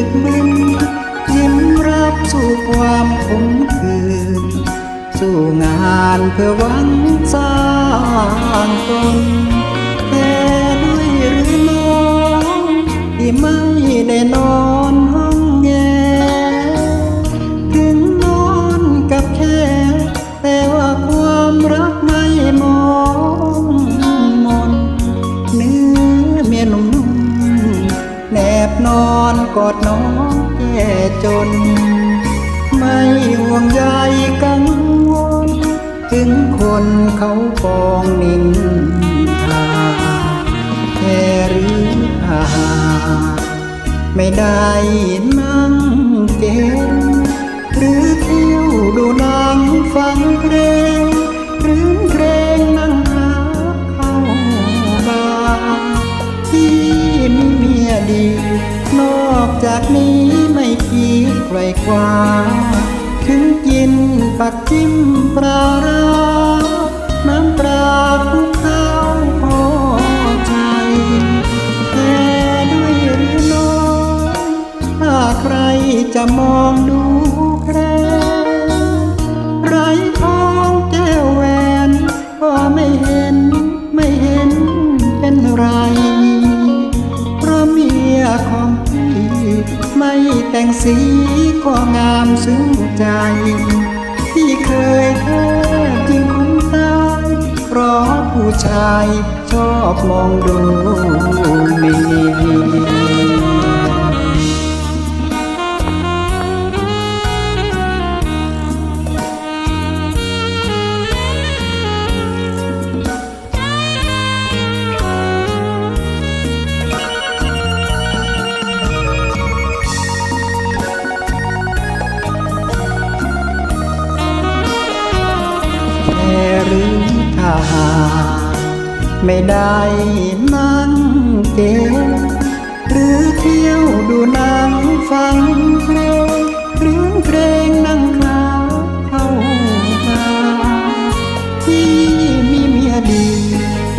ึกบึนยิ้มรับสู่ความขมขื่นสู่งานเพื่อหวังสร้างตนแค่ด้วยหรือน้องที่ไม่ได้นอน อนกอดน้องแก่จน ไม่ห่วงใยกังวล ถึงคนเขาปองนินทาแค่หรืออาไม่ได้นั่งเกมหรือเที่ยวดูนังฟังเพลงหรือเพลงนั่งหาเข้าบาที่มีเมียดี นอกจากนี้ไม่คิดไกลกว่าถึงกินปักจิ้มปลาร้าน้ำปลาคุกข้าวพอใจ แต่ด้วยหรือน้อยถ้าใครจะมองดู ไม่แต่งสีก็งามซึ้งใจ ที่เคยแท้จริงคนตายเพราะผู้ชายชอบมองดูมี หรือถ้าหา ไม่ได้นั่งเกมหรือเที่ยวดูหนังฟังเพลงหรือเพลงนั่งคาเข้าตาที่มีเมียดี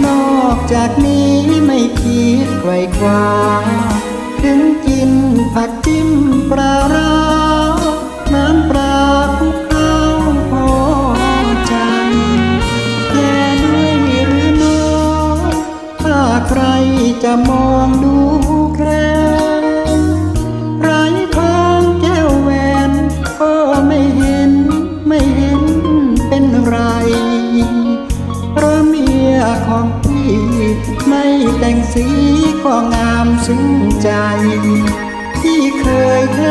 นอกจากนี้ไม่คิดไกลกว่า จะมองดูแคลนไรทองแก้วแหวนก็ไม่เห็นไม่เห็นเป็นไรเพราะเมียของพี่ ไม่แต่งสีก็งามซึ้งใจ ที่เคยแค่เ